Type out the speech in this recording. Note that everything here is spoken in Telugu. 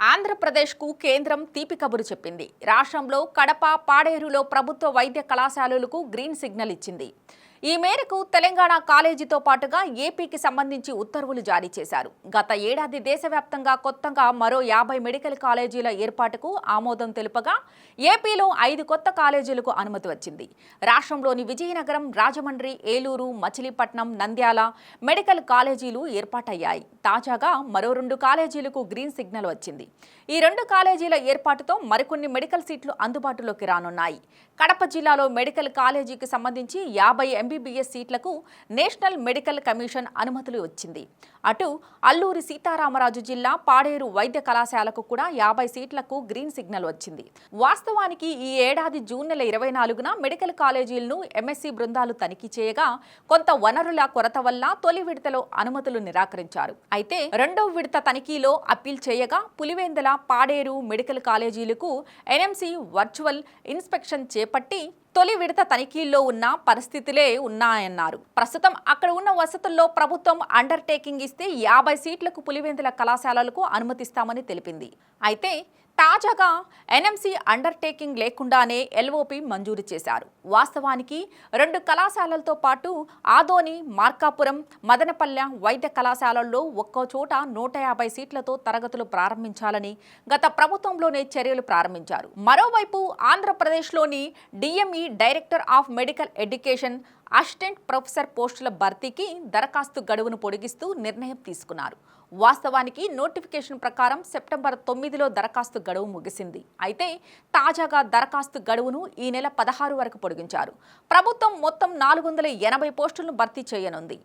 ఆంధ్రప్రదేశ్కు కేంద్రం తీపి కబురు చెప్పింది. రాష్ట్రంలో కడప పాడేరులో ప్రభుత్వ వైద్య కళాశాలలకు గ్రీన్ సిగ్నల్ ఇచ్చింది. ఈ మేరకు తెలంగాణ కాలేజీతో పాటుగా ఏపీకి సంబంధించి ఉత్తర్వులు జారీ చేశారు. గత ఏడాది దేశవ్యాప్తంగా కొత్తగా మరో యాభై మెడికల్ కాలేజీల ఏర్పాటుకు ఆమోదం తెలుపగా ఏపీలో ఐదు కొత్త కాలేజీలకు అనుమతి వచ్చింది. రాష్ట్రంలోని విజయనగరం రాజమండ్రి ఏలూరు మచిలీపట్నం నంద్యాల మెడికల్ కాలేజీలు ఏర్పాటయ్యాయి. తాజాగా మరో రెండు కాలేజీలకు గ్రీన్ సిగ్నల్ వచ్చింది. ఈ రెండు కాలేజీల ఏర్పాటుతో మరికొన్ని మెడికల్ సీట్లు అందుబాటులోకి రానున్నాయి. కడప జిల్లాలో మెడికల్ కాలేజీకి సంబంధించి యాభై ఎంబీబీఎస్ సీట్లకు నేషనల్ మెడికల్ కమిషన్ అనుమతులు వచ్చింది. అటు అల్లూరి సీతారామరాజు జిల్లా పాడేరు వైద్య కళాశాలకు కూడా యాభై సీట్లకు గ్రీన్ సిగ్నల్ వచ్చింది. వాస్తవానికి ఈ ఏడాది జూన్ నెల ఇరవై నాలుగున మెడికల్ కాలేజీలను ఎంఎస్సీ బృందాలు తనిఖీ చేయగా కొంత వనరుల కొరత వల్ల తొలి విడతలో అనుమతులు నిరాకరించారు. అయితే రెండో విడత తనిఖీలో అప్పీల్ చేయగా పులివెందుల పాడేరు మెడికల్ కాలేజీలకు ఎన్ఎంసీ వర్చువల్ ఇన్స్పెక్షన్ చేపట్టి తొలి విడత తనిఖీల్లో ఉన్న పరిస్థితులే ఉన్నాయన్నారు. ప్రస్తుతం అక్కడ ఉన్న వసతుల్లో ప్రభుత్వం అండర్టేకింగ్ ఇస్తే యాభై సీట్లకు పులివెందుల కళాశాలలకు అనుమతిస్తామని తెలిపింది. అయితే తాజాగా ఎన్ఎంసీ అండర్టేకింగ్ లేకుండానే ఎల్ఓపి మంజూరు చేశారు. వాస్తవానికి రెండు కళాశాలలతో పాటు ఆదోని మార్కాపురం మదనపల్లె వైద్య కళాశాలల్లో ఒక్కో చోట నూట యాభై సీట్లతో తరగతులు ప్రారంభించాలని గత ప్రభుత్వంలోనే చర్యలు ప్రారంభించారు. మరోవైపు ఆంధ్రప్రదేశ్లోని DME director of medical education assistant professor పోస్టుల భర్తీకి దరఖాస్తు గడువును పొడిగిస్తూ నిర్ణయం తీసుకున్నారు. వాస్తవానికి నోటిఫికేషన్ ప్రకారం సెప్టెంబర్ తొమ్మిదిలో దరఖాస్తు గడువు ముగిసింది. అయితే తాజాగా దరఖాస్తు గడువును ఈ నెల పదహారు వరకు పొడిగించారు. ప్రభుత్వం మొత్తం నాలుగు వందల ఎనభై పోస్టులను భర్తీ చేయనుంది.